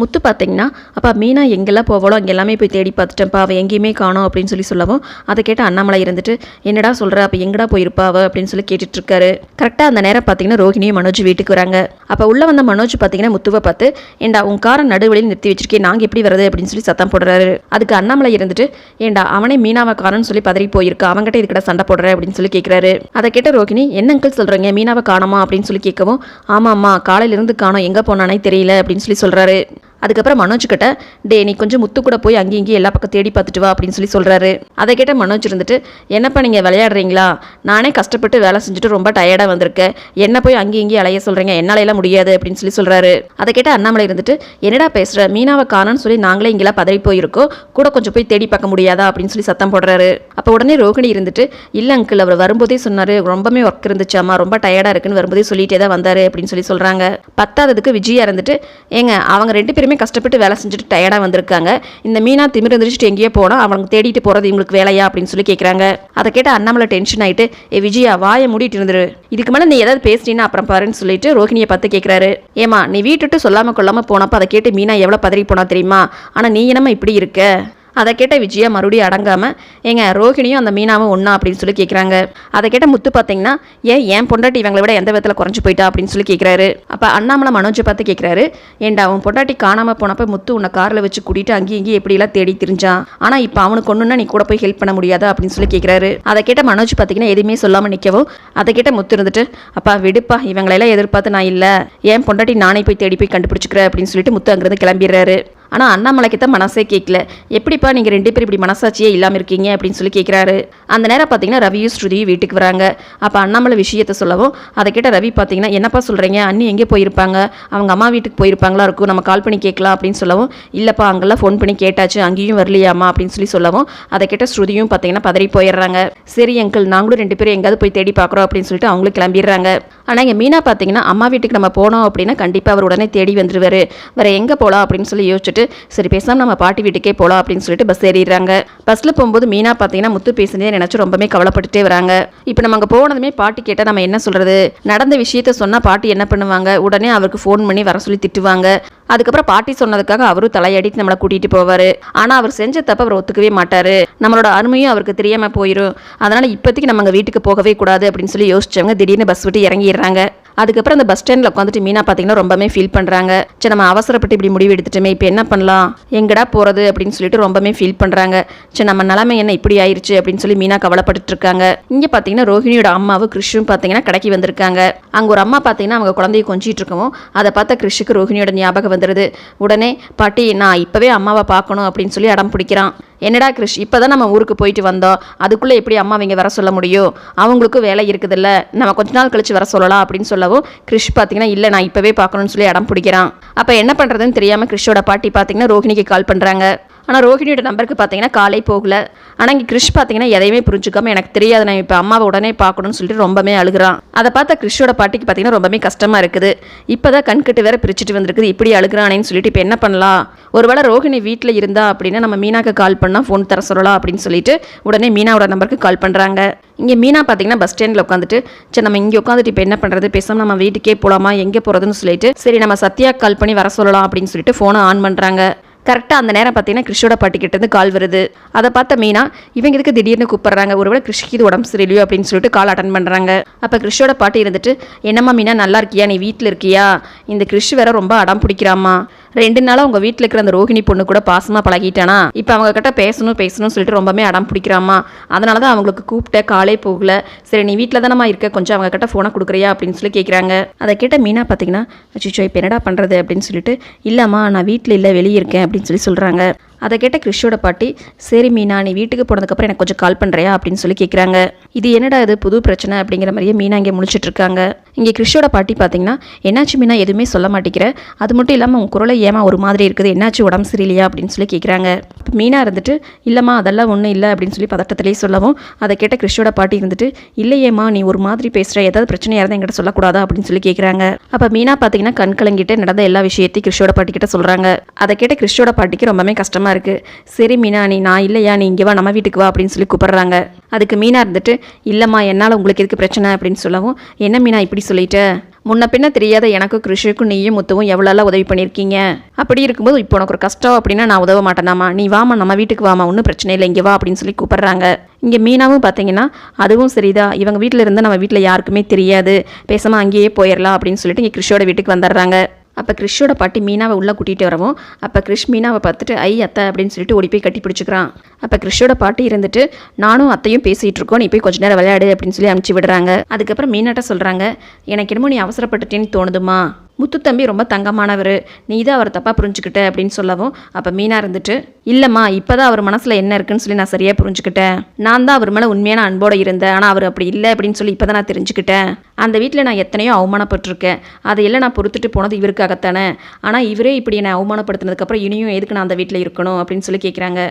முத்து பார்த்தீங்கன்னா அப்பா மீனா எங்கெல்லாம் போவாளோ அங்கே எல்லாமே போய் தேடி பார்த்துட்டேன்ப்பா அவள் எங்கேயுமே காணோம் அப்படின்னு சொல்லி சொல்லவும் அதை கேட்டு அண்ணாமலை இருந்துட்டு என்னடா சொல்கிற அப்போ எங்கடா போயிருப்பா அப்படின்னு சொல்லி கேட்டுட்ருக்காரு. கரெக்டாக அந்த நேரம் பார்த்தீங்கன்னா ரோஹிணியும் மனோஜ் வீட்டுக்கு வராங்க. அப்போ உள்ளே வந்த மனோஜ் பார்த்தீங்கன்னா முத்துவை பார்த்து ஏண்டா உன் காரை நடுவழியில் நிறுத்தி வச்சிருக்கேன் நாங்கள் எப்படி வருது அப்படின்னு சொல்லி சத்தம் போடுறாரு. அதுக்கு அண்ணாமலை இருந்துட்டு ஏண்டா அவனே மீனாவை காரன்னு சொல்லி பதறி போயிருக்கா அவங்ககிட்ட இதுக்கிட்ட சண்டை போடுற? அப்படின்னு சொல்லி கேட்குறாரு அதை கேட்ட ரோஹிணி என்ன அங்கிள் சொல்கிறீங்க மீனாவை காணோமா? அப்படின்னு சொல்லி கேட்கவும் ஆமாம்மா காலையிலேருந்து காணோம் எங்கே போனானே தெரியல அப்படின்னு சொல்லி சொல்கிறாரு அதுக்கப்புறம் மனோஜ் கிட்ட டே நீ கொஞ்சம் முத்து கூட போய் அங்கேயும் இங்கேயும் எல்லா பக்கம் தேடி பார்த்துட்டு வா அப்படின்னு சொல்லி சொல்கிறாரு அதை கேட்ட மனோஜ் இருந்துட்டு என்னப்பா நீங்கள் விளையாடுறீங்களா? நானே கஷ்டப்பட்டு வேலை செஞ்சுட்டு ரொம்ப டயர்டாக வந்திருக்கேன். என்ன போய் அங்கேயும் இங்கேயும் அலைய சொல்கிறீங்க என்னாலையெல்லாம் முடியாது அப்படின்னு சொல்லி சொல்கிறாரு அதை கேட்ட அண்ணாமலை இருந்துட்டு என்னடா பேசுகிற மீனாவை காணன்னு சொல்லி நாங்களே இங்கெல்லாம் பதறி போயிருக்கோம். கூட கொஞ்சம் போய் தேடி பார்க்க முடியாதா? அப்படின்னு சொல்லி சத்தம் போடுறாரு. அப்போ உடனே ரோகிணி இருந்துட்டு இல்லை அங்கிள் அவர் வரும்போதே சொன்னார் ரொம்பவே ஒர்க் இருந்துச்சாமா ரொம்ப டயர்டாக இருக்குன்னு வரும்போதே சொல்லிட்டே தான் வந்தார் அப்படின்னு சொல்லி சொல்கிறாங்க பத்தாவதுக்கு விஜயா இருந்துட்டு ஏங்க அவங்க ரெண்டு பேருமே கஷ்டப்பட்டு வேலை செஞ்சுட்டு டயர்டாக வந்திருக்காங்க. இந்த மீனா திமிர் எந்திரிச்சிட்டு எங்கேயோ போனால் அவனுக்கு தேடிட்டு போகிறது இவங்களுக்கு வேலையா அப்படின்னு சொல்லி கேட்குறாங்க அதை கேட்டு அண்ணாமலை டென்ஷன் ஆகிட்டு ஏ விஜயா வாயை மூடிட்டு இருந்துரு. இதுக்கு மேலே நீ ஏதாவது பேசிட்டீங்கன்னா அப்புறம் பாருன்னு சொல்லிட்டு ரோஹிணியை பார்த்து கேட்குறாரு ஏமா நீ வீட்டுட்டு சொல்லாமல் கொள்ளாமல் போனப்போ அதை கேட்டு மீனா எவ்வளோ பதறி போனா தெரியுமா? ஆனால் நீ என்னம்மா இப்படி இருக்க? அதை கேட்ட விஜயா மறுபடியும் அடங்காமல் எங்க ரோஹிணியும் அந்த மீனாவும் ஒன்றா அப்படின்னு சொல்லி கேட்குறாங்க அதை கேட்ட முத்து பார்த்தீங்கன்னா ஏன் என் பொண்டாட்டி இவங்களை விட எந்த விதத்தில் குறைஞ்சி போயிட்டா? அப்படின்னு சொல்லி கேட்குறாரு அப்போ அண்ணாமலை மனோஜை பார்த்து கேட்குறாரு ஏண்டா அவன் பொண்டாட்டி காணாமல் போனப்போ முத்து உன்னை காரில் வச்சு கூட்டிட்டு அங்கேயும் இங்கேயும் எப்படிலாம் தேடி தெரிஞ்சான் ஆனால் இப்போ அவனுக்கு ஒன்றுனா நீ கூட போய் ஹெல்ப் பண்ண முடியாதா? அப்படின்னு சொல்லி கேட்குறாரு அதை கேட்ட மனோஜ் பார்த்தீங்கன்னா எதுவுமே சொல்லாமல் நிற்கவும் அதை கேட்ட முத்து இருந்துட்டு அப்பா விடுப்பா இவங்களெல்லாம் எதிர்பார்த்து நான் இல்லை. ஏன் பொண்டாட்டி நானே போய் தேடி போய் கண்டுபிடிச்சிக்கிறேன்? அப்படின்னு சொல்லிட்டு முத்து அங்கேருந்து கிளம்பிடுறாரு. ஆனால் அண்ணாமலைக்கு தான் மனசே கேட்கல எப்படிப்பா நீங்கள் ரெண்டு பேரும் இப்படி மனசாட்சியே இல்லாமல் இருக்கீங்க அப்படின்னு சொல்லி கேட்குறாரு அந்த நேரம் பார்த்தீங்கன்னா ரவியும் ஸ்ருதியும் வீட்டுக்கு வராங்க. அப்போ அண்ணாமலை விஷயத்த சொல்லவும் அதை கேட்ட ரவி பார்த்தீங்கன்னா என்னப்பா சொல்கிறீங்க அண்ணி எங்கே போயிருப்பாங்க? அவங்க அம்மா வீட்டுக்கு போயிருப்பாங்களா? இருக்கும். நம்ம கால் பண்ணி கேட்கலாம். அப்படின்னு சொல்லவும் இல்லைப்பா அங்கெல்லாம் ஃபோன் பண்ணி கேட்டாச்சு. அங்கேயும் வரலையாமா அப்படின்னு சொல்லி சொல்லவும் அதை கேட்ட ஸ்ருதியும் பார்த்தீங்கன்னா பதறி போயிடுறாங்க. சரி அங்கிள் நாங்களும் ரெண்டு பேரும் எங்கேயாவது போய் தேடி பார்க்குறோம். அப்படின்னு சொல்லிட்டு அவங்களும் கிளம்பிடுறாங்க. ஆனால் இங்கே மீனா பார்த்தீங்கன்னா அம்மா வீட்டுக்கு நம்ம போனோம் அப்படின்னா கண்டிப்பாக அவர் உடனே தேடி வந்துருவார். வேறு எங்கே போகலாம் அப்படின்னு சொல்லி யோசிச்சுட்டு சரி பேசாமல் நம்ம பாட்டி வீட்டுக்கே போகலாம் அப்படின்னு சொல்லிட்டு பஸ் ஏறிடுறாங்க. பஸ்ஸில் போகும்போது மீனா பார்த்தீங்கன்னா முத்து பேசுனதே நினச்சி ரொம்பவே கவலைப்பட்டுட்டே வராங்க. இப்போ நம்ம அங்கே போனதுமே பாட்டி கேட்டால் நம்ம என்ன சொல்கிறது நடந்த விஷயத்த சொன்னால் பாட்டி என்ன பண்ணுவாங்க? உடனே அவருக்கு ஃபோன் பண்ணி வர சொல்லி திட்டுவாங்க. அதுக்கப்புறம் பாட்டி சொன்னதுக்காக அவரும் தலையடித்து நம்மளை கூட்டிகிட்டு போவார். ஆனால் அவர் செஞ்ச தப்ப அவர் ஒத்துக்கவே மாட்டார். நம்மளோட அருமையும் அவருக்கு தெரியாமல் போயிடும் அதனால் இப்போதைக்கு நம்ம அங்கே வீட்டுக்கு போகவே கூடாது அப்படின்னு சொல்லி யோசிச்சவங்க திடீர்னு பஸ் விட்டு இறங்கிடுறாங்க. அதுக்கப்புறம் அந்த பஸ் ஸ்டாண்டில் உட்காந்துட்டு மீனா பார்த்தீங்கன்னா ரொம்பவே ஃபீல் பண்ணுறாங்க சரி நம்ம அவசரப்பட்டு இப்படி முடிவு எடுத்துட்டோமே இப்போ என்ன பண்ணலாம்? எங்கடா போகிறது அப்படின்னு சொல்லிட்டு ரொம்பவே ஃபீல் பண்ணுறாங்க சரி நம்ம நிலமை என்ன? இப்படி ஆயிடுச்சு அப்படின்னு சொல்லி மீனா கவலைப்பட்டு இருக்காங்க. இங்கே பார்த்தீங்கன்னா ரோஹிணியோட அம்மாவும் கிறிஷும் பார்த்தீங்கன்னா கடைக்கு வந்திருக்காங்க. அங்கே ஒரு அம்மா பார்த்தீங்கன்னா அவங்க குழந்தைய கொஞ்சிட்டு இருக்கவும் அதை பார்த்தா கிறிஷுக்கு ரோஹிணியோட ஞாபகம் வந்துடுது உடனே பாட்டி நான் இப்போவே அம்மாவை பார்க்கணும் அப்படின்னு சொல்லி அடம் பிடிக்கிறான். என்னடா கிருஷ் இப்போ தான் நம்ம ஊருக்கு போயிட்டு வந்தோம். அதுக்குள்ளே எப்படி அம்மா அவங்க வர சொல்ல முடியும்? அவங்களுக்கும் வேலை இருக்குதுல்ல. நம்ம கொஞ்ச நாள் கழிச்சு வர சொல்லலாம் அப்படின்னு சொல்லவும் கிருஷ் பார்த்தீங்கன்னா இல்லை நான் இப்போவே பார்க்கணும்னு சொல்லி அடம் பிடிக்கிறான். அப்போ என்ன பண்ணுறதுன்னு தெரியாமல் கிருஷோட பாட்டி பார்த்தீங்கன்னா ரோஹிணிக்கு கால் பண்ணுறாங்க ஆனால் ரோஹிணியோட நம்பருக்கு பார்த்தீங்கன்னா காலை போகல. ஆனால் இங்கே கிறிஷ் பார்த்தீங்கன்னா எதையுமே புரிஞ்சுக்காம எனக்கு தெரியாது நான் இப்போ அம்மாவை உடனே பார்க்கணும்னு சொல்லிட்டு ரொம்பவே அழுகுறான். அதை பார்த்தா கிறிஷோட பாட்டிக்கு பார்த்தீங்கன்னா ரொம்பவே கஷ்டமாக இருக்குது. இப்போ தான் கண்கட்டு வேற பிரிச்சுட்டு வந்திருக்குது. இப்படி அழுகுறானேன்னு சொல்லிட்டு இப்போ என்ன பண்ணலாம்? ஒருவேளை ரோஹிணி வீட்டில் இருந்தா அப்படின்னா நம்ம மீனாக்கு கால் பண்ணால் ஃபோன் தர சொல்லலாம் அப்படின்னு சொல்லிட்டு உடனே மீனாவோட நம்பருக்கு கால் பண்ணுறாங்க இங்கே மீனா பார்த்தீங்கன்னா பஸ் ஸ்டாண்டில் உட்காந்துட்டு சரி நம்ம இங்கே உட்காந்துட்டு இப்போ என்ன பண்ணுறது பேசாமல் நம்ம வீட்டுக்கே போகலாமா எங்கே போகிறதுன்னு சொல்லிட்டு சரி நம்ம சத்யா கால் பண்ணி வர சொல்லலாம் அப்படின்னு சொல்லிட்டு ஃபோனை ஆன் பண்ணுறாங்க கரெக்டாக அந்த நேரம் பார்த்தீங்கன்னா கிறிஷோட பாட்டிக்கிட்டேருந்து கால் வருது. அதை பார்த்த மீனா இவங்க இதுக்கு திடீர்னு கூப்பிட்றாங்க? ஒருவேளை கிறிஷ்க்கு இது உடம்பு சரியில்லையோ? அப்படின்னு சொல்லிட்டு கால் அட்டன் பண்ணுறாங்க அப்போ கிறிஷோட பாட்டி இருந்துட்டு என்னம்மா மீனா நல்லா இருக்கியா? நீ வீட்டில் இருக்கியா? இந்த கிறிஷ் வேற ரொம்ப அடம் பிடிக்கிறாமா ரெண்டு நாளாக உங்கள் வீட்டில் இருக்கிற அந்த ரோஹிணி பொண்ணு கூட பாசமாக பழகிட்டானா? இப்போ அவங்க கிட்ட பேசணும் பேசணும்னு சொல்லிட்டு ரொம்பவே அடம் பிடிக்கிறாம்மா. அதனால தான் அவங்களுக்கு கூப்பிட்ட காலே போகல. சரி நீ வீட்டில் தானம்மா இருக்க? கொஞ்சம் அவங்க கிட்ட ஃபோனை கொடுக்குறியா? அப்படின்னு சொல்லி கேட்குறாங்க அதை கேட்ட மீனா பார்த்தீங்கன்னா அச்சிச்சோ இப்போ என்னடா பண்ணுறது அப்படின்னு சொல்லிட்டு இல்லைம்மா நான் வீட்டில் இல்லை வெளியே இருக்கேன் அப்படின்னு சொல்லி சொல்கிறாங்க அதை கேட்ட கிறிஷோட பாட்டி சரி மீனா நீ வீட்டுக்கு போனதுக்கப்புறம் எனக்கு கொஞ்சம் கால் பண்ணுறியா அப்படின்னு சொல்லி கேட்குறாங்க இது என்னடா இது புது பிரச்சனை அப்படிங்கிற மாதிரியே மீனா இங்கே முடிச்சுட்டு இருக்காங்க. இங்கே கிறிஷோட பாட்டி பார்த்தீங்கன்னா என்னாச்சு மீனா? எதுவுமே சொல்ல மாட்டேங்கிற. அது மட்டும் இல்லாமல் உன் குரலை ஏமா ஒரு மாதிரி இருக்குது. என்னாச்சு? உடம்பு சரியில்லையா? அப்படின்னு சொல்லி கேட்குறாங்க இப்போ மீனா இருந்துட்டு இல்லைம்மா அதெல்லாம் ஒன்றும் இல்லை. அப்படின்னு சொல்லி பதட்டத்திலேயே சொல்லவும் அதை கேட்ட கிறிஷோட பாட்டி இருந்துட்டு இல்லையேம்மா நீ ஒரு மாதிரி பேசுகிற ஏதாவது பிரச்சனையாக இருந்தால் என்கிட்ட சொல்லக்கூடாதா? அப்படின்னு சொல்லி கேட்குறாங்க அப்போ மீனா பார்த்தீங்கன்னா கண் கலங்கிட்டு நடந்த எல்லா விஷயத்தையும் கிறிஷோட பாட்டி கிட்ட சொல்கிறாங்க அதை கேட்ட கிறிஷோட பாட்டிக்கு ரொம்பவே கஷ்டமாக இருக்குது சரி மீனா நீ நான் இல்லையா? நீ இங்கே வா நம்ம வீட்டுக்கு வா அப்படின்னு சொல்லி கூப்பிடுறாங்க. அதுக்கு மீனா இருந்துட்டு இல்லைம்மா என்னால் உங்களுக்கு எதுக்கு பிரச்சனை அப்படின்னு சொல்லவும் என்ன மீனா இப்படி சொல்லிட்டு? முன்ன பின்ன தெரியாத எனக்கும் கிருஷிக்கும் நீயும் முத்துவும் எவ்வளோலாம் உதவி பண்ணியிருக்கீங்க? அப்படி இருக்கும்போது இப்போ உனக்கு ஒரு கஷ்டம் அப்படின்னா நான் உதவ மாட்டேனாமா? நீ வாமா நம்ம வீட்டுக்கு வாமா ஒன்றும் பிரச்சனை இல்லை இங்கே வா அப்படின்னு சொல்லி கூப்பிடுறாங்க. இங்கே மீனாவும் பார்த்தீங்கன்னா அதுவும் சரிதா இவங்க வீட்டில் இருந்து நம்ம வீட்டில் யாருக்குமே தெரியாது. பேசாமல் அங்கேயே போயிடலாம் அப்படின்னு சொல்லிட்டு இங்கே கிருஷியோட வீட்டுக்கு வந்துடுறாங்க. அப்போ கிறிஷோட பாட்டி மீனாவை உள்ளே கூட்டிகிட்டு வரவும் அப்போ கிறிஷ் மீனாவை பார்த்துட்டு ஐ அத்தை அப்படின்னு சொல்லிட்டு ஓடி போய் கட்டி பிடிச்சிக்கிறான். அப்போ கிறிஷோட பாட்டி இருந்துட்டு நானும் அத்தையும் பேசிகிட்டு இருக்கோம் நீ போய் கொஞ்ச நேரம் விளையாடு அப்படின்னு சொல்லி அனுப்பிச்சி விடுறாங்க. அதுக்கப்புறம் மீனாட்ட சொல்கிறாங்க எனக்கு என்னமோ நீ அவசரப்பட்டுட்டேன்னு தோணுதுமா முத்து தம்பி ரொம்ப தங்கமானவர். நீ தான் அவர் தப்பாக புரிஞ்சுக்கிட்ட அப்படின்னு சொல்லவும் அப்போ மீனா இருந்துட்டு இல்லைம்மா இப்போ தான் அவர் மனசில் என்ன இருக்குன்னு சொல்லி நான் சரியாக புரிஞ்சுக்கிட்டேன். நான் தான் அவர் மேலே உண்மையான அன்போடு இருந்தேன். ஆனால் அவர் அப்படி இல்லை அப்படின்னு சொல்லி இப்போ தான் நான் தெரிஞ்சுக்கிட்டேன். அந்த வீட்டில் நான் எத்தனையோ அவமானப்பட்டிருக்கேன். அதையெல்லாம் நான் பொறுத்துட்டு போனது இவருக்காகத்தானே. ஆனால் இவரே இப்படி என்னை அவமானப்படுத்தினதுக்கப்புறம் இனியும் எதுக்கு நான் அந்த வீட்டில் இருக்கணும்? அப்படின்னு சொல்லி கேட்குறாங்க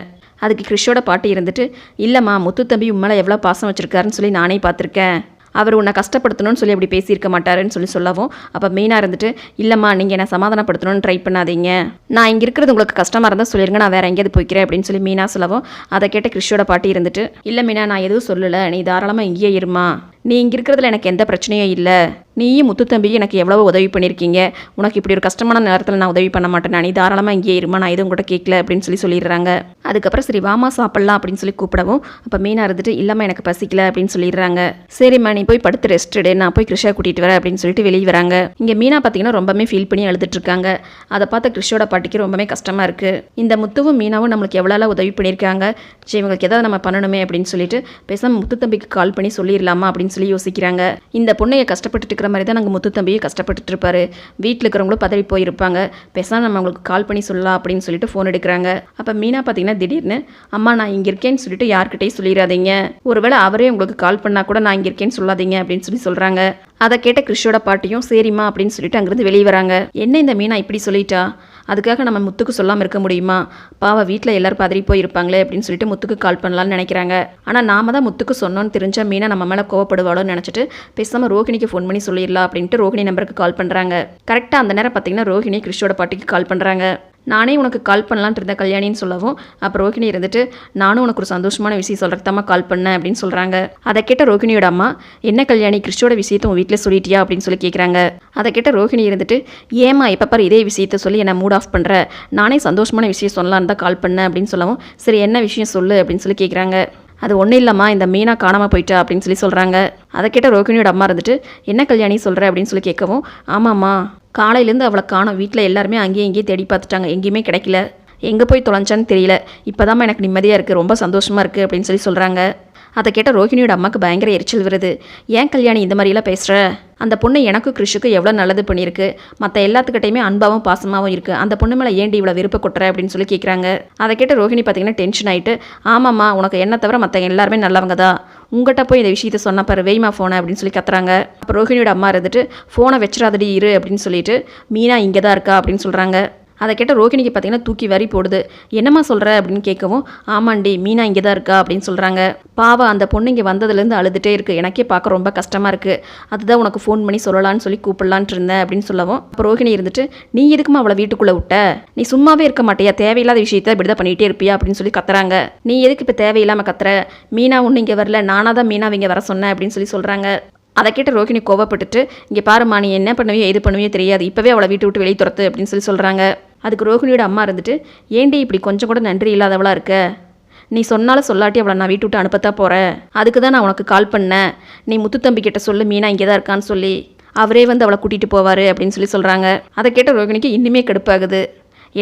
அதுக்கு கிறிஷோட பாட்டி இருந்துட்டு இல்லைம்மா முத்து தம்பி உண்மையில எவ்வளோ பாசம் வச்சுருக்காருன்னு சொல்லி நானே பார்த்துருக்கேன். அவர் உன்னை கஷ்டப்படுத்தணும்னு சொல்லி அப்படி பேசியிருக்க மாட்டாருன்னு சொல்லி சொல்லவும் அப்போ மெயினாக இருந்துட்டு இல்லைம்மா நீங்கள் என்னை சமாதானப்படுத்தணும்னு ட்ரை பண்ணாதீங்க. நான் இங்கே இருக்கிறது உங்களுக்கு கஷ்டமாக இருந்தால் சொல்லிருங்க நான் வேறு எங்கேயாவது போய்க்கிறேன் அப்படின்னு சொல்லி மீனா சொல்லவும் அதை கேட்ட கிறிஷோட பாட்டி இருந்துட்டு இல்லை மீனா நான் எதுவும் சொல்லலை. நீ தாராளமாக இங்கேயே இருமா. நீ இங்கே இருக்கிறதுல எனக்கு எந்த பிரச்சனையும் இல்லை. நீயும் முத்து தம்பியும் எனக்கு எவ்வளோ உதவி பண்ணியிருக்கீங்க உனக்கு இப்படி ஒரு கஷ்டமான நேரத்தில் நான் உதவி பண்ண மாட்டேன். நீ தாராளமாக இங்கே இருமா நான் எதுவும் கூட கேட்கல அப்படின்னு சொல்லி சொல்லிடுறாங்க. அதுக்கப்புறம் சரி வாமா சாப்பிட்லாம் அப்படின்னு சொல்லி கூப்பிடவும் அப்போ மீனாக இருந்துட்டு இல்லாமல் எனக்கு பசிக்கல அப்படின்னு சொல்லிடுறாங்க. சரிம்மா நீ போய் படுத்து ரெஸ்ட் எடு நான் போய் கிருஷா கூட்டிகிட்டு வரேன் அப்படின்னு சொல்லிட்டு வெளியே வராங்க. இங்கே மீனா பார்த்தீங்கன்னா ரொம்பவே ஃபீல் பண்ணி அழுதுட்ருக்காங்க அதை பார்த்த கிருஷோட பாட்டிக்கு ரொம்பவே கஷ்டமாக இருக்குது இந்த முத்துவும் மீனாவும் நம்மளுக்கு எவ்வளோ உதவி பண்ணியிருக்காங்க? சரி இவங்களுக்கு எதாவது நம்ம பண்ணணுமே அப்படின்னு சொல்லிட்டு பேசாமல் முத்து தம்பிக்கு கால் பண்ணி சொல்லிடலாமா அப்படின்னு சொல்லி யோசிக்கிறாங்க. இந்த பொண்ணையை கஷ்டப்பட்டுட்டு இருக்கிற மாதிரி தான் நாங்கள் முத்து தம்பியை கஷ்டப்பட்டுட்டு இருப்பாரு வீட்டில் இருக்கிறவங்களும் பதவி போயிருப்பாங்க. பேசாமல் நம்ம அவங்களுக்கு கால் பண்ணி சொல்லலாம் அப்படின்னு சொல்லிட்டு ஃபோன் எடுக்கிறாங்க. அப்போ மீனா பார்த்தீங்கன்னா திடீர்னு அம்மா நான் இங்கே இருக்கேன்னு சொல்லிட்டு யார்கிட்டையும் சொல்லிடாதீங்க ஒருவேளை அவரே உங்களுக்கு கால் பண்ணால் கூட நான் இங்கே இருக்கேன்னு சொல்லாதீங்க அப்படின்னு சொல்லி சொல்கிறாங்க அதை கேட்ட கிறிஷோட பாட்டியும் சரிம்மா அப்படின்னு சொல்லிட்டு அங்கேருந்து வெளியே வராங்க. என்ன இந்த மீனா இப்படி சொல்லிட்டா? அதுக்காக நம்ம முத்துக்கு சொல்லாமல் இருக்க முடியுமா? பாவா வீட்டில் எல்லோரும் பதறி போயிருப்பாங்களே அப்படின்னு சொல்லிட்டு முத்துக்கு கால் பண்ணலாம்னு நினைக்கிறாங்க. ஆனால் நாம தான் முத்துக்கு சொன்னோன்னு தெரிஞ்சால் மீனா நம்ம மேலே கோவப்படுவாளோன்னு நினச்சிட்டு பேசாமல் ரோஹிணிக்கு ஃபோன் பண்ணி சொல்லிடலாம் அப்படின்ட்டு ரோஹிணி நம்பருக்கு கால் பண்ணுறாங்க கரெக்டாக அந்த நேரம் பார்த்தீங்கன்னா ரோஹிணி கிறிஷோட பாட்டிக்கு கால் பண்ணுறாங்க நானே உனக்கு கால் பண்ணலான்ட்டு இருந்தேன் கல்யாணின்னு சொல்லவும். அப்போ ரோகிணி இருந்துட்டு நானும் உனக்கு ஒரு சந்தோஷமான விஷயம் சொல்கிறதுக்கு தான் கால் பண்ணேன் அப்படின்னு சொல்கிறாங்க அதை கேட்ட ரோகிணியோட அம்மா என்ன கல்யாணி கிறிஸ்டோட விஷயத்தை உன் வீட்டில் சொல்லிட்டியா? அப்படின்னு சொல்லி கேட்குறாங்க அதை கேட்ட ரோகிணி இருந்துட்டு ஏமா எப்போ பாரு இதே விஷயத்த சொல்லி என்னை மூட் ஆஃப் பண்ணுற நானே சந்தோஷமான விஷயம் சொல்லலான்னு தான் கால் பண்ணேன் அப்படின்னு சொல்லவும் சரி என்ன விஷயம் சொல்லு அப்படின்னு சொல்லி கேட்குறாங்க அது ஒன்றும் இல்லைம்மா இந்த மீனா காணாமல் போயிட்டா அப்படின்னு சொல்லி சொல்கிறாங்க அதை கேட்ட ரோகிணியோட அம்மா இருந்துட்டு என்ன கல்யாணி சொல்கிற அப்படின்னு சொல்லி கேட்கவும் ஆமாம்மா. காலையிலேருந்து அவளை காணோம். வீட்டில் எல்லாருமே அங்கேயும் இங்கேயும் தேடி பார்த்துட்டாங்க. எங்கேயுமே கிடைக்கல. எங்கே போய் தொலைஞ்சான்னு தெரியல. இப்போதாம்மா எனக்கு நிம்மதியாக இருக்குது. ரொம்ப சந்தோஷமாக இருக்குது அப்படின்னு சொல்லி சொல்கிறாங்க. அதை கேட்ட ரோஹிணியோட அம்மாவுக்கு பயங்கர எரிச்சல் வருது. ஏன் கல்யாணி இந்த மாதிரிலாம் பேசுகிற அந்த பொண்ணு எனக்கும் கிருஷிக்கு எவ்வளோ நல்லது பண்ணியிருக்கு. மற்ற எல்லாத்துக்கிட்டையுமே அன்பாவும் பாசமாகவும் இருக்குது அந்த பொண்ணு மேலே ஏண்டி இவ்வளோ விருப்ப கொட்டுற? அப்படின்னு சொல்லி கேட்குறாங்க அதை கேட்ட ரோஹிணி பார்த்தீங்கன்னா டென்ஷன் ஆகிட்டு ஆமாம்மா உனக்கு என்ன தவிர மற்ற எல்லாருமே நல்லவங்க தான். உங்கள்கிட்ட போய் இந்த விஷயத்த சொன்ன பாரு வெய்மா ஃபோனை அப்படின்னு சொல்லி கத்துறாங்க. அப்போ ரோஹிணியோட அம்மா இருந்துட்டு ஃபோனை வச்சிடாதடி இரு அப்படின்னு சொல்லிட்டு மீனா இங்கே தான் இருக்கா? அப்படின்னு சொல்கிறாங்க அதை கேட்ட ரோகிணிக்கு பார்த்தீங்கன்னா தூக்கி வரி போடுது. என்னம்மா சொல்கிற அப்படின்னு கேட்கவும் ஆமாண்டி மீனா இங்கே தான் இருக்கா? அப்படின்னு சொல்கிறாங்க பாவம் அந்த பொண்ணு இங்கே வந்ததுலேருந்து அழுதுகிட்டே இருக்குது எனக்கே பார்க்க ரொம்ப கஷ்டமாக இருக்குது அதுதான் உனக்கு ஃபோன் பண்ணி சொல்லலான்னு சொல்லி கூப்பிடலான்ட்டு இருந்தேன் அப்படின்னு சொல்லவும் அப்போ ரோகிணி இருந்துட்டு நீ எதுக்குமா அவளை வீட்டுக்குள்ளே விட்ட? நீ சும்மாவே இருக்க மாட்டியா? தேவையில்லாத விஷயத்த இப்படி தான் பண்ணிகிட்டே இருப்பியா? அப்படின்னு சொல்லி கத்துறாங்க. நீ எதுக்கு இப்போ தேவையில்லாமல் கத்துற? மீனா ஒன்று இங்கே வரல. நானாக தான் மீனா இங்கே வர சொன்னேன் அப்படின்னு சொல்லி சொல்கிறாங்க அதை கேட்ட ரோஹிணி கோவப்பட்டுட்டு இங்கே பாருமா நீ என்ன பண்ணுவியோ எது பண்ணுவியோ தெரியாது. இப்போவே அவளை வீட்டு விட்டு வெளியே துரத்து அப்படின்னு சொல்லி சொல்கிறாங்க அதுக்கு ரோஹிணியோட அம்மா இருந்துட்டு ஏண்டி இப்படி கொஞ்சம் கூட நன்றி இல்லாதவளா இருக்க? நீ சொன்னாலும் சொல்லாட்டி அவளை நான் வீட்டு விட்டு அனுப்பத்தான் போகிறேன் அதுக்கு தான் நான் உனக்கு கால் பண்ணேன். நீ முத்துத்தம்பி கிட்ட சொல்லு மீனா இங்கே தான் இருக்கான்னு சொல்லி. அவரே வந்து அவளை கூட்டிகிட்டு போவார் அப்படின்னு சொல்லி சொல்கிறாங்க அதை கேட்ட ரோகிணிக்கு இன்னுமே கடுப்பாகுது.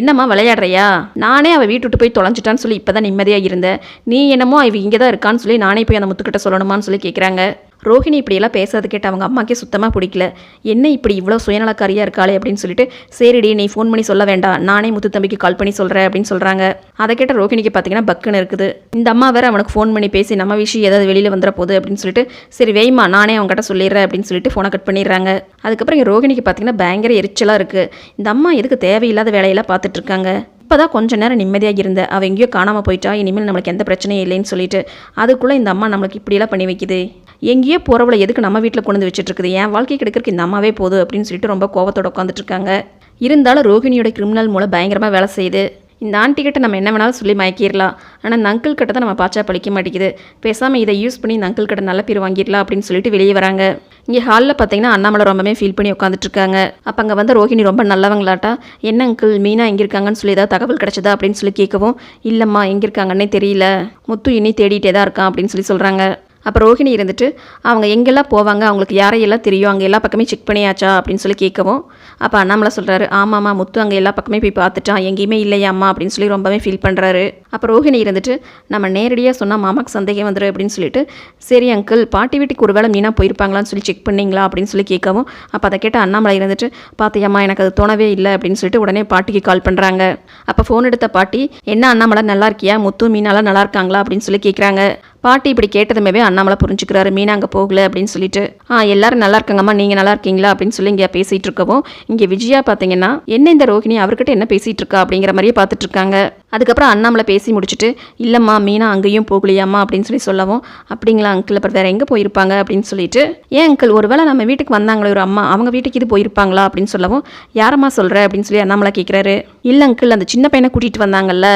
என்னம்மா விளையாடுறியா? நானே அவள் வீட்டு விட்டு போய் தொலைஞ்சிட்டான்னு சொல்லி இப்போ தான் நிம்மதியாக இருந்தேன். நீ என்னமோ அவ இங்கே தான் இருக்கான்னு சொல்லி நானே போய் அந்த முத்துக்கிட்ட சொல்லணுமான்னு சொல்லி கேட்குறாங்க ரோஹிணி இப்படியெல்லாம் பேசுறது கேட்டு அவங்க அம்மாக்கே சுத்தமாக பிடிக்கல. என்ன இப்படி இவ்வளோ சுயநலக்காரியாக இருக்காளே? அப்படின்னு சொல்லிட்டு சரிடி நீ ஃபோன் பண்ணி சொல்ல வேண்டாம். நானே முத்து தம்பிக்கு கால் பண்ணி சொல்கிறேன் அப்படின்னு சொல்கிறாங்க அதை கேட்ட ரோஹிணிக்கு பார்த்தீங்கன்னா பக்குன்னு இருக்குது. இந்த அம்மா வேறு அவனுக்கு ஃபோன் பண்ணி பேசி நம்ம விஷயம் ஏதாவது வெளியில் வந்துட போகுது அப்படின்னு சொல்லிட்டு சரி வெய்மா நானே அவங்ககிட்ட சொல்லிடுறேன் அப்படின்னு சொல்லிட்டு ஃபோனை கட் பண்ணிடுறாங்க. அதுக்கப்புறம் இங்கே ரோஹிணிக்கு பார்த்தீங்கன்னா பயங்கர எரிச்சலாக இருக்குது இந்த அம்மா எதுக்கு தேவையில்லாத வேலையெல்லாம் பார்த்துட்ருக்காங்க இப்போ தான் கொஞ்ச நேரம் நிம்மதியாக இருந்த. அவள் எங்கேயோ காணாமல் போயிட்டா. இனிமேல் நம்மளுக்கு எந்த பிரச்சனையும் இல்லைன்னு சொல்லிட்டு அதுக்குள்ளே இந்த அம்மா நம்மளுக்கு இப்படியெல்லாம் பண்ணி வைக்குது. எங்கேயோ போகிறவளை எதுக்கு நம்ம வீட்டில் கொண்டு வந்து வச்சுட்டு இருக்குது என் வாழ்க்கை கிடைக்கிறதுக்கு இந்த அம்மாவே போதும் அப்படின்னு சொல்லிட்டு ரொம்ப கோபத்தோட உட்காந்துட்டு இருக்காங்க. இருந்தாலும் ரோகிணியோட கிரிமினல் மூலம் பயங்கரமாக வேலை செய்யுது. இந்த ஆண்டி கிட்ட நம்ம என்ன வேணாலும் சொல்லி மயக்கிடலாம். ஆனால் இந்த அங்கிள் கிட்ட தான் நம்ம பாச்சா பழிக்க மாட்டேங்குது. பேசாமல் இதை யூஸ் பண்ணி இந்த அங்கிள் கிட்ட நல்ல பேர் வாங்கிடலாம் அப்படின்னு சொல்லிட்டு வெளியே வராங்க. இங்கே ஹாலில் பார்த்தீங்கன்னா அண்ணாமலை ரொம்பவே ஃபீல் பண்ணி உட்காந்துட்டு இருக்காங்க. அப்போ அங்கே வந்து ரோஹிணி ரொம்ப நல்லவங்களாட்டா என்ன அங்கிள் மீனா எங்கே இருக்காங்கன்னு சொல்லி ஏதாவது தகவல் கிடச்சதா? அப்படின்னு சொல்லி கேட்கவும் இல்லைம்மா எங்கே இருக்காங்கன்னே தெரியல. முத்து இனி தேடிட்டே தான் இருக்கான் அப்படின்னு சொல்லி சொல்கிறாங்க அப்போ ரோஹிணி இருந்துட்டு அவங்க எங்கெல்லாம் போவாங்க அவங்களுக்கு யாரையெல்லாம் தெரியும் அங்கே எல்லா பக்கமே செக் பண்ணியாச்சா அப்படின்னு சொல்லி கேட்கவும் அப்போ அண்ணாமலை சொல்கிறாரு ஆமாம்மா முத்து அங்கே எல்லா பக்கமே போய் பார்த்துட்டான் எங்கேயுமே இல்லையாம்மா அப்படின்னு சொல்லி ரொம்பவே ஃபீல் பண்ணுறாரு அப்போ ரோஹிணி இருந்துட்டு நம்ம நேரடியாக சொன்னால் மாமாக்கு சந்தேகம் வந்துடும் அப்படின்னு சொல்லிட்டு சரி அங்கிள் பாட்டி வீட்டுக்கு ஒரு வேளை மீனாக போயிருப்பாங்களான்னு சொல்லி செக் பண்ணீங்களா அப்படின்னு சொல்லி கேட்கவும் அப்போ அதை கேட்ட அண்ணாமலை இருந்துட்டு பார்த்தியம்மா எனக்கு அது தோணவே இல்லை அப்படின்னு சொல்லிட்டு உடனே பாட்டிக்கு கால் பண்ணுறாங்க அப்போ ஃபோன் எடுத்த பாட்டி என்ன அண்ணாமலை நல்லா இருக்கியா? முத்து மீனாலாம் நல்லா இருக்காங்களா அப்படின்னு சொல்லி கேட்குறாங்க. பாட்டி இப்படி கேட்டதுமே அண்ணாமலை புரிஞ்சுக்கிறாரு மீனா அங்கே போகல அப்படின்னு சொல்லிட்டு ஆ எல்லாரும் நல்லா இருக்காங்கம்மா நீங்கள் நல்லா இருக்கீங்களா? அப்படின்னு சொல்லி இங்கே பேசிகிட்டு இருக்கவும் இங்கே விஜயா பார்த்தீங்கன்னா என்ன இந்த ரோஹிணி? அவர்கிட்ட என்ன பேசிகிட்டு இருக்கா? அப்படிங்கிற மாதிரியே பார்த்துட்டு இருக்காங்க. அதுக்கப்புறம் அண்ணாமலை பேசி முடிச்சுட்டு இல்லைம்மா மீனா அங்கேயும் போகலையாம்மா அப்படின்னு சொல்லி சொல்லவும் அப்படிங்களா அங்கிள் அப்புறம் வேறு எங்கே போயிருப்பாங்க? அப்படின்னு சொல்லிட்டு ஏன் அங்கிள் ஒருவேளை நம்ம வீட்டுக்கு வந்தாங்களே ஒரு அம்மா அவங்க வீட்டுக்கு இது போயிருப்பாங்களா? அப்படின்னு சொல்லவும் யாரம்மா சொல்கிற அப்படின்னு சொல்லி அண்ணாமலை கேட்குறாரு இல்லை அங்கிள் அந்த சின்ன பையனை கூட்டிகிட்டு வந்தாங்கல்ல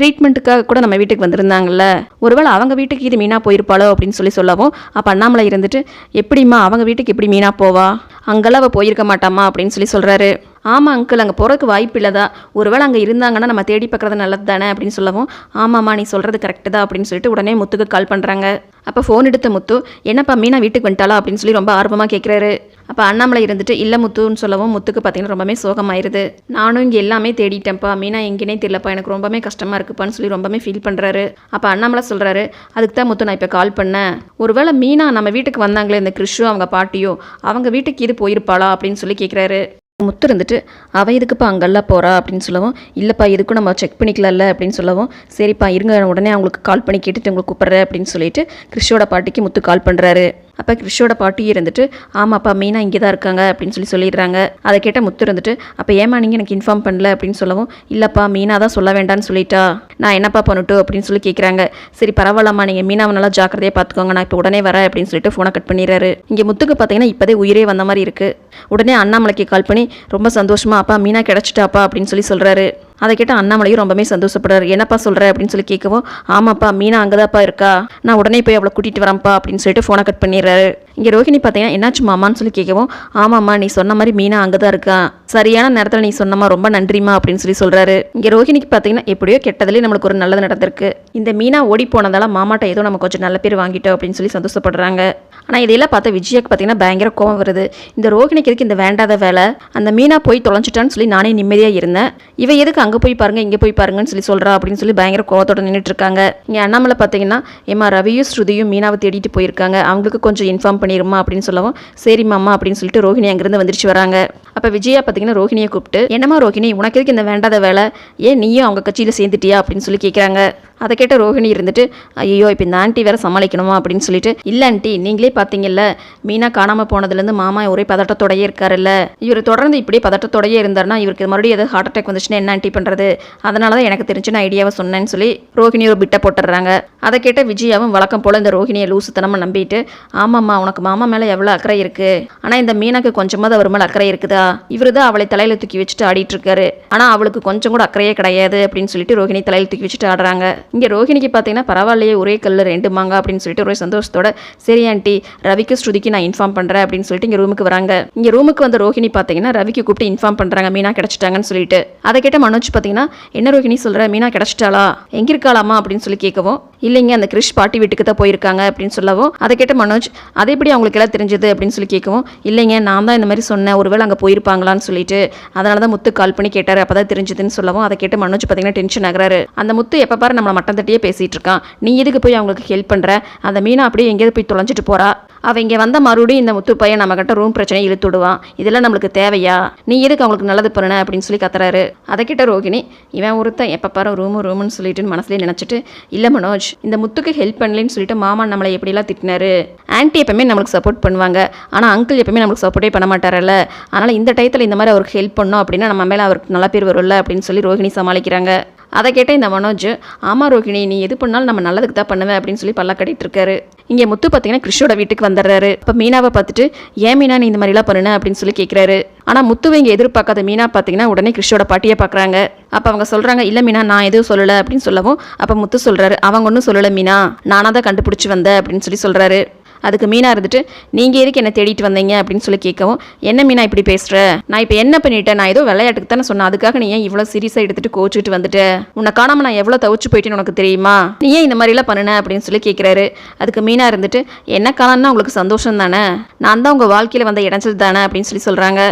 ட்ரீட்மெண்ட்டுக்காக கூட நம்ம வீட்டுக்கு வந்திருந்தாங்கல்ல. ஒருவேளை அவங்க வீட்டுக்கு இது மீனா போயிருப்பாளோ அப்படின்னு சொல்லி சொல்லவும் அப்போ அண்ணாமலை இருந்துட்டு எப்படிம்மா அவங்க வீட்டுக்கு எப்படி மீனா போவா? அங்கெல்லாம் அவள் போயிருக்க மாட்டாமா அப்படின்னு சொல்லி சொல்கிறாரு ஆமாம் அங்கிள் அங்கே போகிறதுக்கு வாய்ப்பு இல்லைதா? ஒருவேளை அங்கே இருந்தாங்கன்னா நம்ம தேடி பார்க்குறது நல்லது தானே அப்படின்னு சொல்லவும் ஆமாம்மா நீ சொல்கிறது கரெக்டு தான் அப்படின்னு சொல்லிட்டு உடனே முத்துக்கு கால் பண்ணுறாங்க அப்போ ஃபோன் எடுத்த முத்து என்னப்பா மீனா வீட்டுக்கு வந்துட்டாளா அப்படின்னு சொல்லி ரொம்ப ஆர்வமாக கேட்குறாரு அப்போ அண்ணாமலை இருந்துட்டு இல்லை முத்துன்னு சொல்லவும் முத்துக்கு பார்த்தீங்கன்னா ரொம்பவே சோகமாயிருது. நானும் இங்கே எல்லாமே தேடிட்டேன்ப்பா. மீனா எங்கேனே தெரியலப்பா. எனக்கு ரொம்பவே கஷ்டமாக இருக்குப்பான்னு சொல்லி ரொம்பவே ஃபீல் பண்ணுறாரு அப்போ அண்ணாமலை சொல்கிறாரு அதுக்கு தான் முத்து நான் இப்போ கால் பண்ணேன். ஒருவேளை மீனா நம்ம வீட்டுக்கு வந்தாங்களே இந்த கிறிஷும் அவங்க பாட்டியோ அவங்க வீட்டுக்கு இது போயிருப்பாளா? அப்படின்னு சொல்லி கேட்குறாரு முத்து இருந்துட்டு அவள் இதுக்குப்பா அங்கெல்லாம் போகிறா அப்படின்னு சொல்லவும் இல்லைப்பா இதுக்கும் நம்ம செக் பண்ணிக்கலாம்ல? அப்படின்னு சொல்லவும் சரிப்பா இருங்க உடனே அவங்களுக்கு கால் பண்ணி கேட்டுட்டு உங்களுக்கு கூப்பிட்றேன் அப்படின்னு சொல்லிட்டு கிறிஷோட பாட்டிக்கு முத்து கால் பண்ணுறாரு அப்போ கிறிஷோட பாட்டியும் இருந்துட்டு ஆமாப்பா மீனா இங்கே தான் இருக்காங்க அப்படின்னு சொல்லி சொல்லிடுறாங்க. அதை கேட்ட முத்து இருந்துட்டு அப்போ ஏமா நீங்கள் எனக்கு இன்ஃபார்ம் பண்ணல? அப்படின்னு சொல்லவும் இல்லைப்பா மீனா தான் சொல்ல வேண்டாம்னு சொல்லிட்டா. நான் என்னப்பா பண்ணட்டும்? அப்படின்னு சொல்லி கேட்குறாங்க சரி பரவாயில்லம்மா நீங்கள் மீனாவை நல்லா ஜாக்கிரதையாக பார்த்துக்கோங்க நான் இப்போ உடனே வரேன் அப்படின்னு சொல்லிட்டு ஃபோனை கட் பண்ணிடுறாரு. இங்கே முத்துக்கு பார்த்தீங்கன்னா இப்போதே உயிரே வந்த மாதிரி இருக்குது உடனே அண்ணாமலைக்கு கால் பண்ணி ரொம்ப சந்தோஷமாக அப்பா மீனா கிடச்சிட்டாப்பா அப்படின்னு சொல்லி சொல்கிறாரு அதை கேட்ட அண்ணாமலையும் ரொம்பவே சந்தோஷப்படுறாரு. என்னப்பா சொல்கிற அப்படின்னு சொல்லி கேட்கவும் ஆமாப்பா மீனா தான்ப்பா இருக்கா? நான் உடனே போய் அவளை கூட்டிகிட்டு வரேன்ப்பா அப்படின்னு சொல்லிட்டு ஃபோனை கட் பண்ணிடுறாரு. இங்கே ரோஹிணி பார்த்தீங்கன்னா என்னாச்சு மாமான்னு சொல்லி கேட்கவும் ஆமாம்மா நீ சொன்ன மாதிரி மீனா அங்கே தான் இருக்கா? சரியான நேரத்தில் நீ சொன்னமா ரொம்ப நன்றிமா அப்படின்னு சொல்லி சொல்கிறாரு இங்கே ரோஹிணிக்கு பார்த்தீங்கன்னா எப்படியோ கெட்டதுலேயே நம்மளுக்கு ஒரு நல்லது நடந்திருக்கு. இந்த மீனா ஓடி போனதால மாமாட்ட ஏதோ நம்ம கொஞ்சம் நல்ல பேர் வாங்கிட்டோம் அப்படின்னு சொல்லி சந்தோஷப்படுறாங்க. ஆனால் இதையெல்லாம் பார்த்தா விஜயாக்கு பார்த்தீங்கன்னா பயங்கர கோவம் வருது. இந்த ரோஹிணிக்கு எதுக்கு இந்த வேண்டாத வேலை? அந்த மீனா போய் தொலைஞ்சிட்டான்னு சொல்லி நானே நிம்மதியாக இருந்தேன். இவ எதுக்கு அங்கே போய் பாருங்க இங்கே போய் பாருங்கன்னு சொல்லி சொல்கிறா அப்படின்னு சொல்லி பயங்கர கோவத்தோட நின்றுட்டு இருக்காங்க இங்கே அண்ணாமலை பார்த்தீங்கன்னா ஏமா ரவியும் ஸ்ருதியும் மீனாவை தேடிட்டு போயிருக்காங்க. அவங்களுக்கு கொஞ்சம் இன்ஃபார்ம் பண்ணிடுமா அப்படின்னு சொல்லவும் சரி மாமா அப்படின்னு சொல்லிட்டு ரோஹிணி அங்கேருந்து வந்துருச்சு வராங்க. அப்போ விஜயா பார்த்தீங்கன்னா ரோஹிணியை கூப்பிட்டு என்னம்மா ரோஹிணி உனக்கு எதுக்கு இந்த வேண்டாத வேலை? ஏன் நீயும் அவங்க கட்சியில் சேர்ந்துட்டியா அப்படின்னு சொல்லி கேட்குறாங்க அதை கேட்ட ரோஹிணி இருந்துட்டு ஐயோ இப்போ இந்த ஆண்டி வேற சமாளிக்கணுமா அப்படின்னு சொல்லிட்டு இல்லை ஆண்டி நீங்களே பார்த்தீங்கல்ல மீனா காணாமல் போனதுலேருந்து மாமா ஒரே பதட்டத்தோடையே இருக்காருல்ல. இவர் தொடர்ந்து இப்படியே பதட்டத்தோடையே இருந்தாருன்னா இவருக்கு மறுபடியும் ஏதாவது ஹார்ட் அட்டாக் வந்துச்சுன்னா என்ன ஆண்டி பண்ணுறது அதனால தான் எனக்கு தெரிஞ்சு நான் ஐடியாவை சொன்னேன்னு சொல்லி ரோஹிணி ஒரு பிட்டை போட்டுடுறாங்க. அதை கேட்ட விஜயாவும் வழக்கம் போல் இந்த ரோஹிணியை லூசுத்தனமாக நம்பிட்டு ஆமாம்மா உனக்கு மாமா மேலே எவ்வளோ அக்கறை இருக்குது ஆனால் இந்த மீனாக்கு கொஞ்சமாவது அவர் மேலே அக்கறை இருக்குதா? இவர் தான் அவளை தலையில் தூக்கி வச்சுட்டு ஆடிட்டு இருக்காரு. ஆனால் அவளுக்கு கொஞ்சம் கூட அக்கறையே கிடையாது அப்படின்னு சொல்லிட்டு ரோஹிணி தலையில் தூக்கி வச்சுட்டு ஆடுறாங்க. இங்கே ரோஹிணிக்கு பார்த்தீங்கன்னா பரவாயில்லையே ஒரே கல்ல ரெண்டு மாங்க அப்படின்னு சொல்லிட்டு ஒரே சந்தோஷத்தோட சரி ஆண்டி ரவிக்கு ஸ்ருதிக்கு நான் இன்ஃபார்ம் பண்ணுறேன் அப்படின்னு சொல்லிட்டு இங்கே ரூமுக்கு வராங்க. இங்கே ரூமுக்கு வந்த ரோஹிணி பார்த்தீங்கன்னா ரவிக்கு கூப்பிட்டு இன்ஃபார்ம் பண்ணுறாங்க மீனா கிடச்சிட்டாங்கன்னு சொல்லிட்டு. அதை கேட்ட மனோஜ் பார்த்தீங்கன்னா என்ன ரோஹிணி சொல்கிற மீனா கிடச்சிட்டாளா? எங்கே இருக்காளாமா அப்படின்னு சொல்லி கேட்கவும் இல்லைங்க அந்த கிறிஷ் பாட்டி வீட்டுக்கு தான் போயிருக்காங்க அப்படின்னு சொல்லவும் அதை கேட்ட மனோஜ் அதை எப்படி அவங்களுக்கு எல்லாம் தெரிஞ்சது? அப்படின்னு சொல்லி கேட்கவும் இல்லைங்க நான் தான் இந்த மாதிரி சொன்னேன். ஒருவேளை அங்கே போயிருப்பாங்களான்னு சொல்லிட்டு. அதனால தான் முத்து கால் பண்ணி கேட்டார். அப்போ தான் தெரிஞ்சதுன்னு சொல்லவும் அதை கேட்டு மனோஜ் பார்த்தீங்கன்னா டென்ஷன் ஆகிறாரு. அந்த முத்து எப்போ பாரு நம்மளை மட்டம் தட்டியே பேசிகிட்டு இருக்கான். நீ எதுக்கு போய் அவங்களுக்கு ஹெல்ப் பண்ணுற அந்த மீனா அப்படியே எங்கேயாவது போய் தொலைஞ்சிட்டு போகிறா அவன் இங்கே வந்த மறுபடியும் இந்த முத்து பையன் நம்ம கிட்ட ரூம் பிரச்சனையை இழுத்துடுவான் இதெல்லாம் நம்மளுக்கு தேவையா? நீ எதுக்கு அவங்களுக்கு நல்லது பண்ண? அப்படின்னு சொல்லி கத்துறாரு. அதை கிட்ட ரோகிணி இவன் ஒருத்தன் எப்போ பாரு ரூமு ரூமுன்னு சொல்லிட்டு மனசுலேயே நினச்சிட்டு இல்லை மனோஜ் இந்த முத்துக்கு ஹெல்ப் பண்ணலன்னு சொல்லிட்டு மாமா நம்மளை எப்படிலாம் திட்டினாரு? ஆன்ட்டி எப்பவுமே நம்மளுக்கு சப்போர்ட் பண்ணுவாங்க. ஆனால் அங்கிள் எப்பவுமே நம்மளுக்கு சப்போர்ட்டே பண்ண மாட்டாரல்ல. அதனால் இந்த டயத்தில் இந்த மாதிரி அவருக்கு ஹெல்ப் பண்ணோம் அப்படின்னா நம்ம மேலே அவருக்கு நல்ல பேர் வரும்ல? அப்படின்னு சொல்லி ரோஹிணி சமாளிக்கிறாங்க. அதை கேட்ட இந்த மனோஜ் ஆமா ரோகிணி நீ எது பண்ணாலும் நம்ம நல்லதுக்கு தான் பண்ணுவேன் அப்படின்னு சொல்லி பல்ல கட்டிட்டு இருக்காரு. இங்கே முத்து பார்த்தீங்கன்னா கிருஷ்ணோட வீட்டுக்கு வந்துடுறாரு. இப்போ மீனாவை பார்த்துட்டு ஏன் மீனா நீ இந்த மாதிரிலாம் பண்ணுன? அப்படின்னு சொல்லி கேட்குறாரு ஆனால் முத்துவை இங்கே எதிர்பார்க்காத மீனா பார்த்தீங்கன்னா உடனே கிருஷ்ணோட பாட்டியை பார்க்குறாங்க அப்போ அவங்க சொல்கிறாங்க இல்லை மீனா நான் எதுவும் சொல்லலை அப்படின்னு சொல்லவும் அப்போ முத்து சொல்கிறாரு அவங்க ஒன்றும் சொல்லலை மீனா. நானாக தான் கண்டுபிடிச்சி வந்தேன் அப்படின்னு சொல்லி சொல்கிறாரு அதுக்கு மீனாக இருந்துட்டு நீங்கள் எதுக்கு என்ன தேடிட்டு வந்தீங்க? அப்படின்னு சொல்லி கேட்கவும் என்ன மீனா இப்படி பேசுகிற நான் இப்போ என்ன பண்ணிட்டேன்? நான் ஏதோ விளையாட்டுக்கு தானே சொன்னேன். அதுக்காக நீ ஏன் இவ்வளோ சீரியஸாக எடுத்துட்டு கோச்சிட்டு வந்துட்டு? உன்னை காணாமல் நான் எவ்வளோ தவிச்சு போயிட்டேன்னு உனக்கு தெரியுமா? நீ ஏன் இந்த மாதிரிலாம் பண்ணுன? அப்படின்னு சொல்லி கேட்குறாரு. அதுக்கு மீனாக இருந்துட்டு என்ன காணான்னா உங்களுக்கு சந்தோஷம் தானே? நான் தான் உங்கள் வாழ்க்கையில் வந்த இடைஞ்சல் தானே? அப்படின்னு சொல்லி சொல்கிறாங்க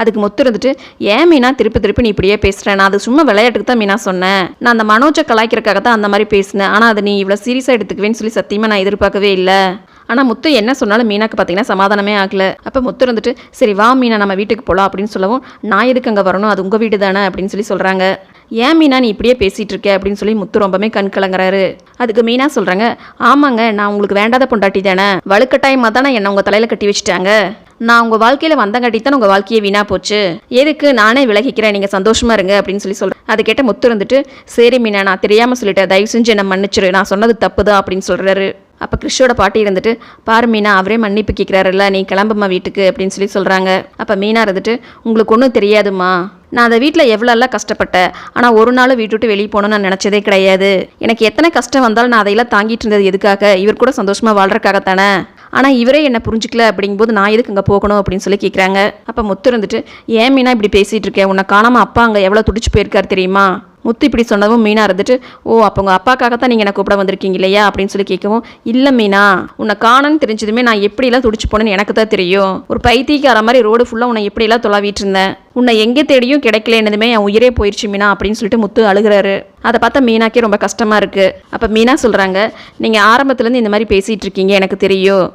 அதுக்கு மொத்து இருந்துட்டு ஏன் மீனா திருப்பி திருப்பி நீ இப்படியே பேசுகிறேன் நான் அது சும்மா விளையாட்டுக்கு தான் மீனா சொன்னேன். நான் அந்த மனோஜை கலாய்க்கிறக்காக தான் அந்த மாதிரி பேசினேன். ஆனால் அது நீ இவ்வளோ சீரியஸாக எடுத்துக்குவேன்னு சொல்லி சத்தியமாக நான் எதிர்பார்க்கவே இல்லை. ஆனால் முத்து என்ன சொன்னாலும் மீனாக்கு பார்த்தீங்கன்னா சமாதானமே ஆகலை. அப்போ முத்து இருந்துட்டு சரி வா மீனா நம்ம வீட்டுக்கு போகலாம் அப்படின்னு சொல்லவும் நான் எதுக்கு அங்கே வரணும்? அது உங்கள் வீடு தானே அப்படின்னு சொல்லி சொல்கிறாங்க ஏன் மீனா நீ இப்படியே பேசிகிட்டு இருக்க? அப்படின்னு சொல்லி முத்து ரொம்பவே கண் கலங்குறாரு. அதுக்கு மீனா சொல்கிறாங்க ஆமாங்க நான் உங்களுக்கு வேண்டாத பொண்டாட்டி தானே. வலுக்கட்டாயமாக தானே என்னை உங்கள் தலையில் கட்டி வச்சுட்டாங்க. நான் உங்கள் வாழ்க்கையில் வந்தங்காட்டி தான் உங்கள் வாழ்க்கையே வீணாக போச்சு. எதுக்கு நானே விலகிக்கிறேன் நீங்கள் சந்தோஷமாக இருங்க அப்படின்னு சொல்லி சொல்கிறேன் அதை கேட்ட முத்து இருந்துட்டு சரி மீனா நான் தெரியாமல் சொல்லிட்டேன். தயவு செஞ்சு என்னை மன்னிச்சிரு. நான் சொன்னது தப்பு தான் அப்படின்னு சொல்கிறாரு அப்போ கிறிஷோட பாட்டி இருந்துட்டு பாரு மீனா அவரே மன்னிப்பு கேட்குறாருல்ல நீ கிளம்புமா வீட்டுக்கு அப்படின்னு சொல்லி சொல்கிறாங்க அப்போ மீனா இருந்துட்டு உங்களுக்கு ஒன்றும் தெரியாதுமா நான் அந்த வீட்டில் எவ்வளோலாம் கஷ்டப்பட்டேன். ஆனால் ஒரு நாள் வீட்டு விட்டு வெளியே போகணும்னு நான் நினச்சதே கிடையாது. எனக்கு எத்தனை கஷ்டம் வந்தாலும் நான் அதையெல்லாம் தாங்கிட்டு இருந்தது எதுக்காக? இவர் கூட சந்தோஷமாக வாழ்றதுக்காகத்தானே. ஆனால் இவரே என்னை புரிஞ்சிக்கல அப்படிங்கும்போது நான் எதுக்கு அங்கே போகணும்? அப்படின்னு சொல்லி கேட்குறாங்க அப்போ முத்து இருந்துட்டு ஏன் மீனா இப்படி பேசிகிட்டு இருக்கேன் உன்னை காணாமல் அப்பா அங்கே எவ்வளோ துடிச்சு போயிருக்காரு தெரியுமா? முத்து இப்படி சொன்னதும் மீனா இருந்துட்டு ஓ அப்போ உங்கள் அப்பாக்காக தான் நீங்கள் என்ன கூப்பிட வந்திருக்கீங்க இல்லையா? அப்படின்னு சொல்லி கேட்கவும் இல்லை மீனா உன்னை காணன்னு தெரிஞ்சதுமே நான் எப்படிலாம் துடிச்சு போனேன்னு எனக்கு தான் தெரியும். ஒரு பைத்தியக்கார மாதிரி ரோடு ஃபுல்லாக உன்னை எப்படிலாம் தொலாவிட்டு இருந்தேன். உன்னை எங்கே தேடியும் கிடைக்கலன்னதுமே என் உயிரே போயிடுச்சு மீனா அப்படின்னு சொல்லிட்டு முத்து அழுகிறாரு. அதை பார்த்தா மீனாக்கே ரொம்ப கஷ்டமாக இருக்குது அப்போ மீனா சொல்கிறாங்க நீங்கள் ஆரம்பத்துலேருந்து இந்த மாதிரி பேசிகிட்டு இருக்கீங்க எனக்கு தெரியும்.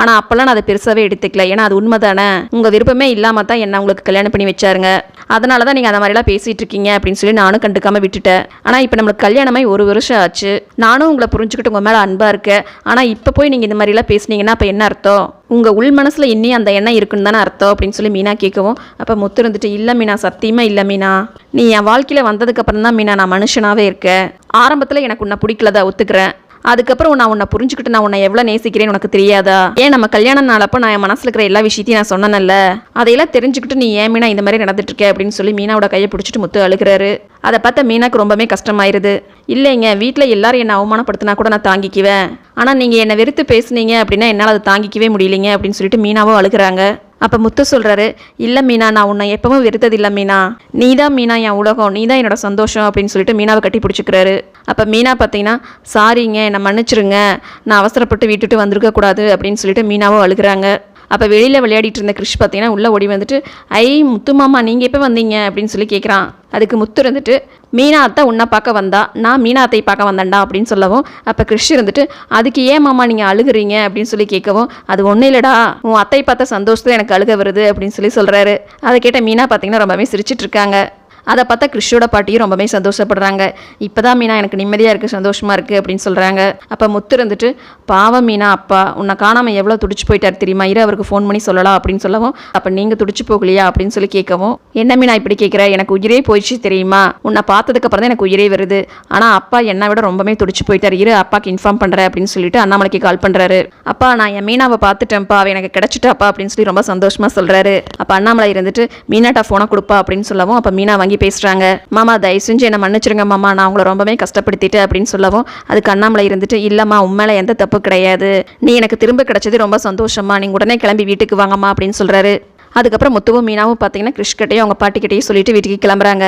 ஆனால் அப்போல்லாம் நான் அதை பெருசாகவே எடுத்துக்கல. ஏன்னா அது உண்மை தானே உங்கள் விருப்பமே இல்லாமல் தான் என்ன உங்களுக்கு கல்யாணம் பண்ணி வச்சாருங்க. அதனால தான் நீங்கள் அந்த மாதிரிலாம் பேசிகிட்டு இருக்கீங்க அப்படின்னு சொல்லி நானும் கண்டுக்காமல் விட்டுட்டேன். ஆனால் இப்போ நம்மளுக்கு கல்யாணமாய் ஒரு வருஷம் ஆச்சு. நானும் உங்களை புரிஞ்சுக்கிட்டு உங்கள் மேலே அன்பாக இருக்கேன். ஆனால் இப்போ போய் நீங்கள் இந்த மாதிரிலாம் பேசுனீங்கன்னா அப்போ என்ன அர்த்தம்? உங்கள் உள் மனசில் இன்னும் அந்த எண்ணம் இருக்குன்னு தானே அர்த்தம் அப்படின்னு சொல்லி மீனா கேட்கவும் அப்போ முத்து இருந்துட்டு இல்லை மீனா சத்தியமாக இல்லை மீனா? நீ என் வாழ்க்கையில் வந்ததுக்கப்புறம் தான் மீனா நான் மனுஷனாகவே இருக்கேன். ஆரம்பத்தில் எனக்கு உன்னை பிடிக்கலதா ஒத்துக்கிறேன். அதுக்கப்புறம் நான் உன்னை புரிஞ்சுக்கிட்டு நான் உன்னை எவ்வளோ நேசிக்கிறேன்னு உனக்கு தெரியாதா? ஏன் நம்ம கல்யாணம் நாளப்போ நான் என் மனசில் இருக்கிற எல்லா விஷயத்தையும் நான் சொன்னேன்ல? அதையெல்லாம் தெரிஞ்சுக்கிட்டு நீ ஏன் மீனா இந்த மாதிரி நடந்துட்டு இருக்க அப்படின்னு சொல்லி மீனாவோட கையை பிடிச்சிட்டு முத்து அழுகிறாரு. அதை பார்த்தா மீனாக்கு ரொம்பவே கஷ்டமாயிருது. இல்லைங்க வீட்டில் எல்லாரும் என்னை அவமானப்படுத்தினா கூட நான் தாங்கிக்குவேன். ஆனால் நீங்கள் என்னை வெறுத்து பேசுனீங்க அப்படின்னா என்னால் அதை தாங்கிக்கவே முடியலைங்க அப்படின்னு சொல்லிட்டு மீனாவும் அழுகிறாங்க. அப்போ முத்து சொல்கிறாரு இல்லை மீனா நான் உன்னை எப்பவும் வெறுத்தது இல்லை மீனா. நீ தான் மீனா என் உலகம் நீ தான் என்னோட சந்தோஷம் அப்படின்னு சொல்லிட்டு மீனாவை கட்டி பிடிச்சிக்கிறாரு. அப்போ மீனா பார்த்தீங்கன்னா சாரிங்க என்னை மன்னிச்சிருங்க. நான் அவசரப்பட்டு விட்டுட்டு வந்திருக்கக்கூடாது அப்படின்னு சொல்லிட்டு மீனாவும் அழுகிறாங்க. அப்போ வெளியில் விளையாடிட்டு இருந்த கிறிஷ் பார்த்தீங்கன்னா உள்ளே ஓடி வந்துட்டு ஐ முத்து மாமா நீங்கள் எப்போ வந்தீங்க? அப்படின்னு சொல்லி கேட்குறான் அதுக்கு முத்து இருந்துட்டு மீனா அத்தை உன்னை பார்க்க வந்தா நான் மீனா அத்தை பார்க்க வந்தேன்டா அப்படின்னு சொல்லவும் அப்போ கிறிஷ் இருந்துட்டு அதுக்கு ஏன் மாமா நீங்கள் அழுகுறீங்க? அப்படின்னு சொல்லி கேட்கவும் அது ஒன்றும் இல்லைடா உன் அத்தை பார்த்த சந்தோஷத்தில் எனக்கு அழுக வருது அப்படின்னு சொல்லி சொல்கிறாரு அதை கேட்ட மீனா பார்த்தீங்கன்னா ரொம்பவே சிரிச்சிட்டு இருக்காங்க. அதை பார்த்தா கிறிஷோட பாட்டியும் ரொம்பவே சந்தோஷப்படுறாங்க. இப்போதான் மீனா எனக்கு நிம்மதியாக இருக்குது சந்தோஷமாக இருக்குது அப்படின்னு சொல்கிறாங்க அப்போ முத்து இருந்துட்டு பாவம் மீனா அப்பா உன்னை காணாமல் எவ்வளோ துடிச்சு போயிட்டார் தெரியுமா? இரு அவருக்கு ஃபோன் பண்ணி சொல்லலாம் அப்படின்னு சொல்லவும் அப்போ நீங்கள் துடிச்சு போகலையா? அப்படின்னு சொல்லி கேட்கவும் என்ன மீனா இப்படி கேட்குற எனக்கு உயிரே போயிடுச்சு தெரியுமா? உன்னை பார்த்ததுக்கப்புறம் தான் எனக்கு உயிரே வருது. ஆனால் அப்பா என்னை விட ரொம்பவே துடிச்சு போயிட்டார். இரு அப்பாவுக்கு இன்ஃபார்ம் பண்ணுறேன் அப்படின்னு சொல்லிட்டு அண்ணாமலைக்கு கால் பண்ணுறாரு அப்பா நான் என் மீனாவை பார்த்துட்டேன்ப்பா. அவ எனக்கு கிடச்சிட்டாப்பா அப்படின்னு சொல்லி ரொம்ப சந்தோஷமாக சொல்கிறாரு அப்போ அண்ணாமலை இருந்துட்டு மீனாட்டா ஃபோனை கொடுப்பா அப்படின்னு சொல்லவும் அப்போ மீனா வாங்கி வாங்கி பேசுகிறாங்க மாமா தயவு செஞ்சு என்னை மன்னிச்சிருங்க மாமா. நான் உங்களை ரொம்பவே கஷ்டப்படுத்திட்டு அப்படின்னு சொல்லவும் அதுக்கு அண்ணாமலை இருந்துட்டு இல்லைம்மா உண்மையில எந்த தப்பு கிடையாது. நீ எனக்கு திரும்ப கிடைச்சது ரொம்ப சந்தோஷமா நீங்கள் உடனே கிளம்பி வீட்டுக்கு வாங்கம்மா அப்படின்னு சொல்கிறாரு அதுக்கப்புறம் முத்துவும் மீனாவும் பார்த்தீங்கன்னா கிறிஷ்கிட்டையும் அவங்க பாட்டிக்கிட்டையும் சொல்லிட்டு வீட்டுக்கு கிளம்புறாங்க.